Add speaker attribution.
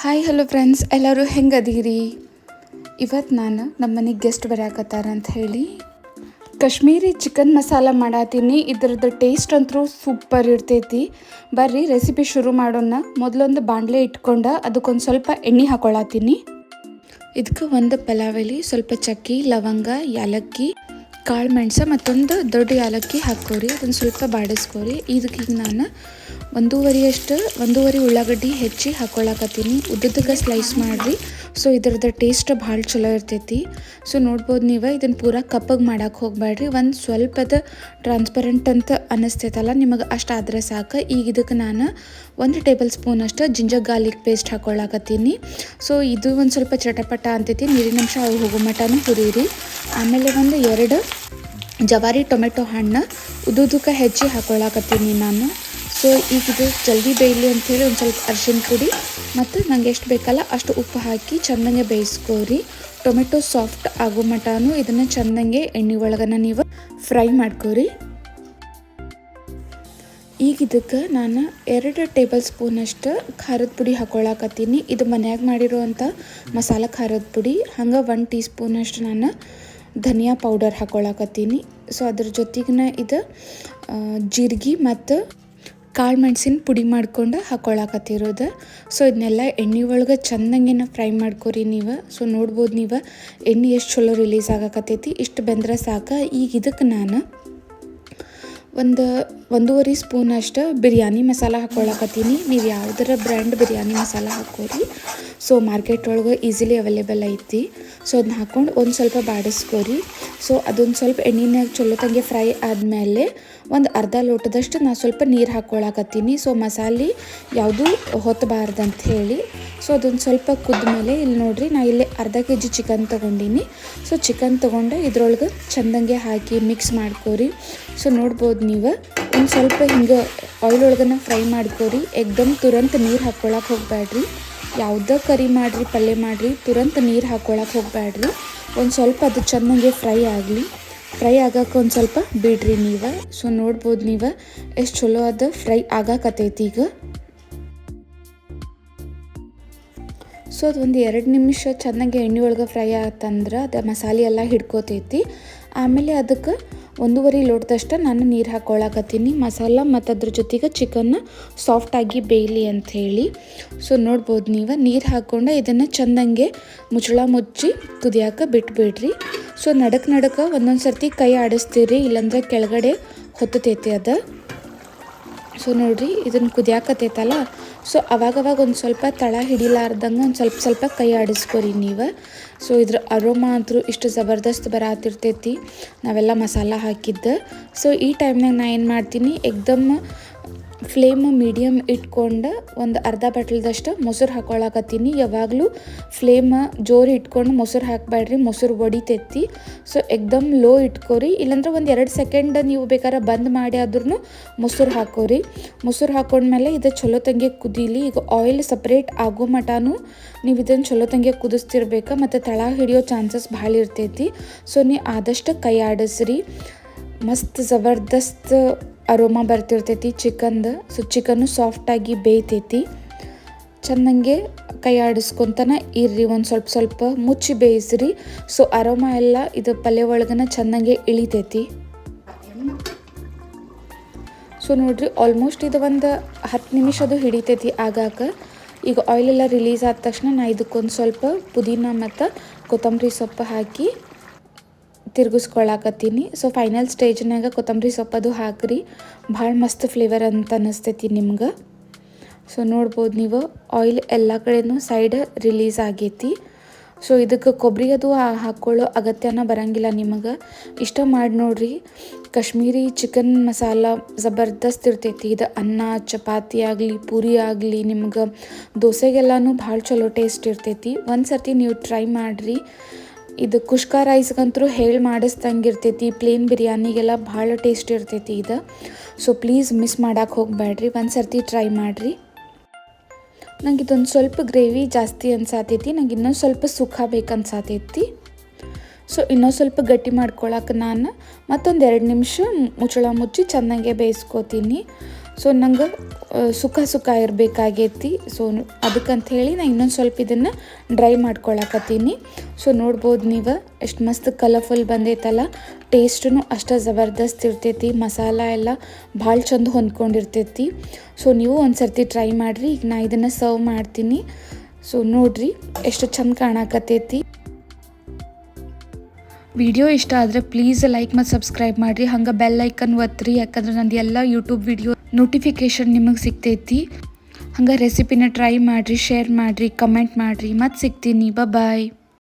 Speaker 1: Hi hello friends ಎಲ್ಲರೂ ಹೆಂಗದೀರಿ? ಇವತ್ತು ನಾನು ನಮ್ಮ ಮನೆಗೆ ಗೆಸ್ಟ್ ಬರಾಕತ್ತಾರ ಅಂತ ಹೇಳಿ. ಕಾಶ್ಮೀರಿ ಚಿಕನ್ ಮಸಾಲ ಮಾಡತ್ತೀನಿ ಇದರದ್ದು ಟೇಸ್ಟ್ ಅಂತೂ ಸೂಪರ್ ಇರ್ತೈತಿ. ಬರ್ರಿ ರೆಸಿಪಿ ಶುರು ಮಾಡೋಣ. ಮೊದಲೊಂದು ಬಾಣಲೆ ಇಟ್ಕೊಂಡು ಅದಕ್ಕೊಂದು ಸ್ವಲ್ಪ ಎಣ್ಣೆ ಹಾಕೊಳತ್ತೀನಿ ಇದಕ್ಕೆ ಒಂದು ಪಲಾವಲಿ ಸ್ವಲ್ಪ ಚಕ್ಕಿ, ಲವಂಗ, ಯಾಲಕ್ಕಿ ಕಾಳು ಮೆಣಸು ಮತ್ತೊಂದು ದೊಡ್ಡ ಯಾಲಕ್ಕಿ ಹಾಕೋರಿ ಅದನ್ನು ಸ್ವಲ್ಪ ಬಾಡಿಸ್ಕೋರಿ. ಇದಕ್ಕೆ ಈಗ ನಾನು ಒಂದೂವರೆಯಷ್ಟು, ಒಂದೂವರೆ ಉಳ್ಳಾಗಡ್ಡಿ ಹೆಚ್ಚಿ ಹಾಕ್ಕೊಳ್ಳಾಕತ್ತೀನಿ ಉದ್ದದಕ್ಕೆ ಸ್ಲೈಸ್ ಮಾಡಿರಿ. ಸೊ ಇದ್ರದ್ದು ಟೇಸ್ಟ್ ಭಾಳ ಚಲೋ ಇರ್ತೈತಿ. ಸೊ ನೋಡ್ಬೋದು ನೀವು, ಇದನ್ನು ಪೂರ ಕಪ್ಪಗೆ ಮಾಡಕ್ಕೆ ಹೋಗಬೇಡ್ರಿ ಒಂದು ಸ್ವಲ್ಪದ ಟ್ರಾನ್ಸ್ಪರೆಂಟ್ ಅಂತ ಅನ್ನಿಸ್ತೈತಲ್ಲ ನಿಮಗೆ ಅಷ್ಟು ಆದರೆ ಸಾಕು. ಈಗ ಇದಕ್ಕೆ ನಾನು ಒಂದು ಟೇಬಲ್ ಸ್ಪೂನ್ ಅಷ್ಟು ಜಿಂಜರ್ ಗಾರ್ಲಿಕ್ ಪೇಸ್ಟ್ ಹಾಕ್ಕೊಳ್ಳಾಕತ್ತೀನಿ ಸೊ ಇದು ಒಂದು ಸ್ವಲ್ಪ ಚಟಪಟ ಅಂತೈತಿ. ನೀರಿನಂಶ ಅವು ಹೋಗೋ ಮಟನೂ ಹುರಿಯಿರಿ ಆಮೇಲೆ ಒಂದು ಎರಡು ಜವಾರಿ ಟೊಮೆಟೊ ಹಣ್ಣು ಉದುದುಕ ಹೆಚ್ಚಿ ಹಾಕೊಳ್ಳಾಕತ್ತೀನಿ ನಾನು. ಸೊ ಈಗ ಇದು ಜಲ್ದಿ ಬೇಯಲಿ ಅಂಥೇಳಿ ಒಂದು ಸ್ವಲ್ಪ ಅರ್ಶಿನ ಪುಡಿ ಮತ್ತು ನಂಗೆ ಎಷ್ಟು ಬೇಕಲ್ಲ ಅಷ್ಟು ಉಪ್ಪು ಹಾಕಿ ಚೆಂದಂಗೆ ಬೇಯಿಸ್ಕೋರಿ. ಟೊಮೆಟೊ ಸಾಫ್ಟ್ ಆಗೋ ಮಟಾನು ಇದನ್ನು ಚೆಂದಂಗೆ ಎಣ್ಣೆ ಒಳಗನ ನೀವು ಫ್ರೈ ಮಾಡ್ಕೋರಿ. ಈಗ ಇದಕ್ಕೆ ನಾನು ಎರಡು ಟೇಬಲ್ ಸ್ಪೂನಷ್ಟು ಖಾರದ ಪುಡಿ ಹಾಕೊಳ್ಳಾಕತ್ತೀನಿ ಇದು ಮನ್ಯಾಗ ಮಾಡಿರೋವಂಥ ಮಸಾಲೆ ಖಾರದ ಪುಡಿ. ಹಂಗೆ ಒನ್ ಟೀ ಸ್ಪೂನಷ್ಟು ನಾನು ಧನಿಯಾ ಪೌಡರ್ ಹಾಕೊಳಕತ್ತೀನಿ. ಸೊ ಅದ್ರ ಜೊತೆಗಿನ ಇದು ಜೀರಿಗೆ ಮತ್ತು ಕಾಳು ಮೆಣಸಿನ ಪುಡಿ ಮಾಡ್ಕೊಂಡು ಹಾಕೊಳಕತ್ತಿರೋದು. ಸೊ ಇದನ್ನೆಲ್ಲ ಎಣ್ಣೆ ಒಳಗೆ ಚೆಂದಂಗೆನ ಫ್ರೈ ಮಾಡ್ಕೊರಿ ನೀವು. ಸೊ ನೋಡ್ಬೋದು ನೀವು ಎಣ್ಣೆ ಎಷ್ಟು ಚಲೋ ರಿಲೀಸ್ ಆಗಕತ್ತೈತಿ, ಇಷ್ಟು ಬೆಂದ್ರೆ ಸಾಕು. ಈಗ ಇದಕ್ಕೆ ನಾನು ಒಂದು ಒಂದೂವರೆ ಸ್ಪೂನ್ ಅಷ್ಟು ಬಿರಿಯಾನಿ ಮಸಾಲ ಹಾಕ್ಕೊಳ್ಳಕತ್ತೀನಿ ನೀವು ಯಾವುದರ ಬ್ರ್ಯಾಂಡ್ ಬಿರಿಯಾನಿ ಮಸಾಲ ಹಾಕೋರಿ ಸೊ ಮಾರ್ಕೆಟ್ ಒಳಗೆ ಈಸಿಲಿ ಅವೈಲೇಬಲ್ ಐತಿ. ಸೊ ಅದನ್ನ ಹಾಕ್ಕೊಂಡು ಒಂದು ಸ್ವಲ್ಪ ಬಾಡಿಸ್ಕೋರಿ. ಸೊ ಅದೊಂದು ಸ್ವಲ್ಪ ಎಣ್ಣೆನಾಗ ಚಲೋ ತಂಗೆ ಫ್ರೈ ಆದಮೇಲೆ ಒಂದು ಅರ್ಧ ಲೋಟದಷ್ಟು ನಾನು ಸ್ವಲ್ಪ ನೀರು ಹಾಕ್ಕೊಳಕತ್ತೀನಿ ಸೊ ಮಸಾಲೆ ಯಾವುದೂ ಹೊತ್ತಬಾರ್ದಂತ ಹೇಳಿ ಸೊ ಅದೊಂದು ಸ್ವಲ್ಪ ಕುದ್ದ ಮೇಲೆ ಇಲ್ಲಿ ನೋಡ್ರಿ, ನಾ ಇಲ್ಲಿ ಅರ್ಧ ಕೆ ಜಿ ಚಿಕನ್ ತೊಗೊಂಡಿನಿ. ಸೊ ಚಿಕನ್ ತೊಗೊಂಡು ಇದ್ರೊಳಗೆ ಚಂದಂಗೆ ಹಾಕಿ ಮಿಕ್ಸ್ ಮಾಡ್ಕೋರಿ. ಸೊ ನೋಡ್ಬೋದು ನೀವು? ಒಂದು ಸ್ವಲ್ಪ ಹಿಂಗೆ ಆಯಿಲ್ ಒಳಗನ ಫ್ರೈ ಮಾಡ್ಕೋರಿ. ಎಕ್ದಮ್ ತುರಂತ ನೀರು ಹಾಕ್ಕೊಳಕ್ಕೆ ಹೋಗ್ಬೇಡ್ರಿ ಯಾವುದೇ ಕರಿ ಮಾಡಿರಿ, ಪಲ್ಯ ಮಾಡಿರಿ, ತುರಂತ ನೀರು ಹಾಕ್ಕೊಳಕ್ಕೆ ಹೋಗ್ಬೇಡ್ರಿ ಒಂದು ಸ್ವಲ್ಪ ಅದು ಚೆನ್ನಾಗೆ ಫ್ರೈ ಆಗಲಿ. ಫ್ರೈ ಆಗಕ್ಕೆ ಒಂದು ಸ್ವಲ್ಪ ಬಿಡ್ರಿ ನೀವು. ಸೊ ನೋಡ್ಬೋದು ನೀವು. ಎಷ್ಟು ಚಲೋ ಅದು ಫ್ರೈ ಆಗಾಕತ್ತೈತಿ ಈಗ. ಸೊ ಅದು ಒಂದು ಎರಡು ನಿಮಿಷ ಚೆನ್ನಾಗಿ ಎಣ್ಣೆ ಒಳಗೆ ಫ್ರೈ ಆತಂದ್ರೆ ಅದು ಮಸಾಲೆ ಎಲ್ಲ ಹಿಡ್ಕೋತೈತಿ. ಆಮೇಲೆ ಅದಕ್ಕೆ ಒಂದೂವರೆ ಲೋಟದಷ್ಟು ನಾನು ನೀರು ಹಾಕ್ಕೊಳಕತ್ತೀನಿ ಮಸಾಲ ಮತ್ತು ಅದ್ರ ಜೊತೆಗೆ ಚಿಕನ್ನ ಸಾಫ್ಟಾಗಿ ಬೇಯಲಿ ಅಂಥೇಳಿ ಸೊ ನೋಡ್ಬೋದು ನೀವು. ನೀರು ಹಾಕ್ಕೊಂಡು ಇದನ್ನು ಚೆಂದಂಗೆ ಮುಚ್ಚಳ ಮುಚ್ಚಿ ಕುದಿಯಾಕ ಬಿಟ್ಬಿಡ್ರಿ. ಸೊ ನಡಕ್ ನಡಕ ಒಂದೊಂದು ಸರ್ತಿ ಕೈ ಆಡಿಸ್ತೀರಿ, ಇಲ್ಲಾಂದ್ರೆ ಕೆಳಗಡೆ ಹೊತ್ತತೈತಿ ಅದು. ಸೊ ನೋಡಿರಿ ಇದನ್ನು ಕುದಿಯಾಕತೈತಲ್ಲ? ಸೊ ಅವಾಗವಾಗ ಒಂದು ಸ್ವಲ್ಪ ತಳ ಹಿಡಿಲಾರ್ದಂಗೆ ಒಂದು ಸ್ವಲ್ಪ ಸ್ವಲ್ಪ ಕೈ ಆಡಿಸ್ಕೊರಿ ನೀವು. ಸೊ ಇದ್ರ ಅರೋಮ ಅಂತೂ ಇಷ್ಟು ಜಬರ್ದಸ್ತ್ ಬರಾತಿರ್ತೈತಿ. ನಾವೆಲ್ಲ ಮಸಾಲ ಹಾಕಿದ್ದು. ಸೊ ಈ ಟೈಮ್ನಾಗ ನಾ ಏನು ಮಾಡ್ತೀನಿ ಎಕ್ದಮ್ ಫ್ಲೇಮ್ ಮೀಡಿಯಮ್ ಇಟ್ಕೊಂಡು ಒಂದು ಅರ್ಧ ಬಟ್ಲದಷ್ಟು ಮೊಸರು ಹಾಕೊಳಕತ್ತೀನಿ. ಯಾವಾಗಲೂ ಫ್ಲೇಮ್ ಜೋರು ಇಟ್ಕೊಂಡು ಮೊಸರು ಹಾಕಬೇಡ್ರಿ, ಮೊಸರು ಒಡಿತೈತಿ. ಸೊ ಎಕ್ದಮ್ ಲೋ ಇಟ್ಕೋರಿ. ಇಲ್ಲಾಂದ್ರೆ ಒಂದು ಎರಡು ಸೆಕೆಂಡ್ ನೀವು ಬೇಕಾದ್ರೆ ಬಂದ್ ಮಾಡಿ ಆದ್ರೂ ಮೊಸರು ಹಾಕೋರಿ. ಮೊಸರು ಹಾಕೊಂಡ್ಮೇಲೆ ಇದು ಚಲೋ ತಂಗೆ ಕುದೀಲಿ. ಈಗ ಆಯಿಲ್ ಸಪ್ರೇಟ್ ಆಗೋ ಮಟನೂ ನೀವು ಇದನ್ನು ಚಲೋ ತಂಗೆ ಕುದಿಸ್ತಿರ್ಬೇಕು ಮತ್ತು ತಳ ಹಿಡಿಯೋ ಚಾನ್ಸಸ್ ಭಾಳ ಇರ್ತೈತಿ. ಸೊ ನೀವು ಆದಷ್ಟು ಕೈ ಆಡಿಸ್ರಿ ಮಸ್ತ್, ಜಬರ್ದಸ್ತ್ ಅರೋಮಾ ಬರ್ತಿರ್ತೈತಿ ಚಿಕನ್ದು ಸೊ ಚಿಕನ್ನು ಸಾಫ್ಟಾಗಿ ಬೇಯ್ತೈತಿ. ಚೆಂದಂಗೆ ಕೈ ಆಡಿಸ್ಕೊತನ ಇರ್ರಿ, ಒಂದು ಸ್ವಲ್ಪ ಸ್ವಲ್ಪ ಮುಚ್ಚಿ ಬೇಯಿಸ್ರಿ. ಸೊ ಅರೋಮಾ ಎಲ್ಲ ಇದು ಪಲ್ಯ ಒಳಗನ ಚೆಂದಂಗೆ ಇಳಿತೈತಿ. ಸೊ ನೋಡ್ರಿ ಆಲ್ಮೋಸ್ಟ್ ಇದು ಒಂದು ಹತ್ತು ನಿಮಿಷ ಅದು ಹಿಡಿತೈತಿ ಆಗಾಕ. ಈಗ ಆಯಿಲ್ ಎಲ್ಲ ರಿಲೀಸ್ ಆದ ತಕ್ಷಣ ನಾ ಇದಕ್ಕೊಂದು ಸ್ವಲ್ಪ ಪುದೀನ ಮತ್ತು ಕೊತ್ತಂಬರಿ ಸೊಪ್ಪು ಹಾಕಿ ತಿರ್ಗಿಸ್ಕೊಳಕತ್ತೀನಿ. ಸೊ ಫೈನಲ್ ಸ್ಟೇಜ್ನಾಗ ಕೊತ್ತಂಬರಿ ಸೊಪ್ಪದು ಹಾಕ್ರಿ. ಭಾಳ ಮಸ್ತ್ ಫ್ಲೇವರ್ ಅಂತ ಅನ್ನಿಸ್ತೈತಿ ನಿಮ್ಗೆ. ಸೊ ನೋಡ್ಬೋದು ನೀವು. ಆಯಿಲ್ ಎಲ್ಲ ಕಡೆನೂ ಸೈಡ್ ರಿಲೀಸ್ ಆಗೈತಿ. ಸೊ ಇದಕ್ಕೆ ಕೊಬ್ಬರಿ ಅದು ಹಾಕ್ಕೊಳ್ಳೋ ಅಗತ್ಯನ ಬರಂಗಿಲ್ಲ ನಿಮಗೆ. ಇಷ್ಟ ಮಾಡಿ ನೋಡ್ರಿ. ಕಾಶ್ಮೀರಿ ಚಿಕನ್ ಮಸಾಲ ಜಬರ್ದಸ್ತ್ ಇರ್ತೈತಿ. ಇದು ಅನ್ನ, ಚಪಾತಿ ಆಗಲಿ, ಪೂರಿ ಆಗಲಿ ನಿಮ್ಗೆ. ದೋಸೆಗೆಲ್ಲನೂ ಭಾಳ ಚಲೋ ಟೇಸ್ಟ್ ಇರ್ತೈತಿ. ಒಂದು ಸರ್ತಿ ನೀವು ಟ್ರೈ ಮಾಡಿರಿ. ಇದು ಕುಷ್ಕ ರೈಸ್ಗಂತೂ ಹೇಳಿ ಮಾಡಿಸ್ದಂಗೆ ಇರ್ತೈತಿ ಪ್ಲೇನ್ ಬಿರಿಯಾನಿಗೆಲ್ಲ ಭಾಳ ಟೇಸ್ಟ್ ಇರ್ತೈತಿ ಇದು. ಸೊ ಪ್ಲೀಸ್ ಮಿಸ್ ಮಾಡಕ್ಕೆ ಹೋಗಬೇಡ್ರಿ ಒಂದು ಸರ್ತಿ ಟ್ರೈ ಮಾಡಿರಿ. ನಂಗೆ ಇದೊಂದು ಸ್ವಲ್ಪ ಗ್ರೇವಿ ಜಾಸ್ತಿ ಅನ್ಸಾತೈತಿ, ನಂಗೆ ಇನ್ನೊಂದು ಸ್ವಲ್ಪ ಸುಖ ಬೇಕನ್ಸಾತೈತಿ ಸೊ ಇನ್ನೊಂದು ಸ್ವಲ್ಪ ಗಟ್ಟಿ ಮಾಡ್ಕೊಳಕ್ಕೆ ನಾನು ಮತ್ತೊಂದು ಎರಡು ನಿಮಿಷ ಮುಚ್ಚಳ ಮುಚ್ಚಿ ಚೆನ್ನಾಗೆ ಬೇಯಿಸ್ಕೋತೀನಿ. ಸೊ ನಂಗೆ ಸುಖ ಸುಖ ಇರಬೇಕಾಗೈತಿ. ಸೊ ಅದಕ್ಕಂತ ಹೇಳಿ ನಾನು ಇನ್ನೊಂದು ಸ್ವಲ್ಪ ಇದನ್ನು ಡ್ರೈ ಮಾಡ್ಕೊಳಕತ್ತೀನಿ. ಸೊ ನೋಡ್ಬೋದು ನೀವು, ಎಷ್ಟು ಮಸ್ತ್ ಕಲರ್ಫುಲ್ ಬಂದೈತಲ್ಲ. ಟೇಸ್ಟೂ ಅಷ್ಟು ಜಬರ್ದಸ್ತ್ ಇರ್ತೈತಿ. ಮಸಾಲ ಎಲ್ಲ ಭಾಳ ಚಂದ ಹೊಂದ್ಕೊಂಡಿರ್ತೈತಿ. ಸೊ ನೀವು ಒಂದು ಸರ್ತಿ ಟ್ರೈ ಮಾಡಿರಿ. ಈಗ ನಾ ಇದನ್ನು ಸರ್ವ್ ಮಾಡ್ತೀನಿ. ಸೊ ನೋಡ್ರಿ, ಎಷ್ಟು ಚಂದ ಕಾಣಕತ್ತೈತಿ. ವಿಡಿಯೋ ಇಷ್ಟ ಆದರೆ ಪ್ಲೀಸ್ ಲೈಕ್ ಮತ್ತು ಸಬ್ಸ್ಕ್ರೈಬ್ ಮಾಡಿರಿ. ಹಂಗೆ ಬೆಲ್ ಐಕನ್ ಒತ್ತಿರಿ. ಯಾಕಂದ್ರೆ ನಂದು ಎಲ್ಲ ಯೂಟ್ಯೂಬ್ ವಿಡಿಯೋ ನೋಟಿಫಿಕೇಶನ್ ನಿಮಗೆ ಸಿಗ್ತೈತಿ. ಹಂಗೆ ರೆಸಿಪಿನ ಟ್ರೈ ಮಾಡಿರಿ ಶೇರ್ ಮಾಡಿರಿ ಕಮೆಂಟ್ ಮಾಡಿರಿ. ಮತ್ತು ಸಿಗ್ತೀನಿ. ಬಾಯ್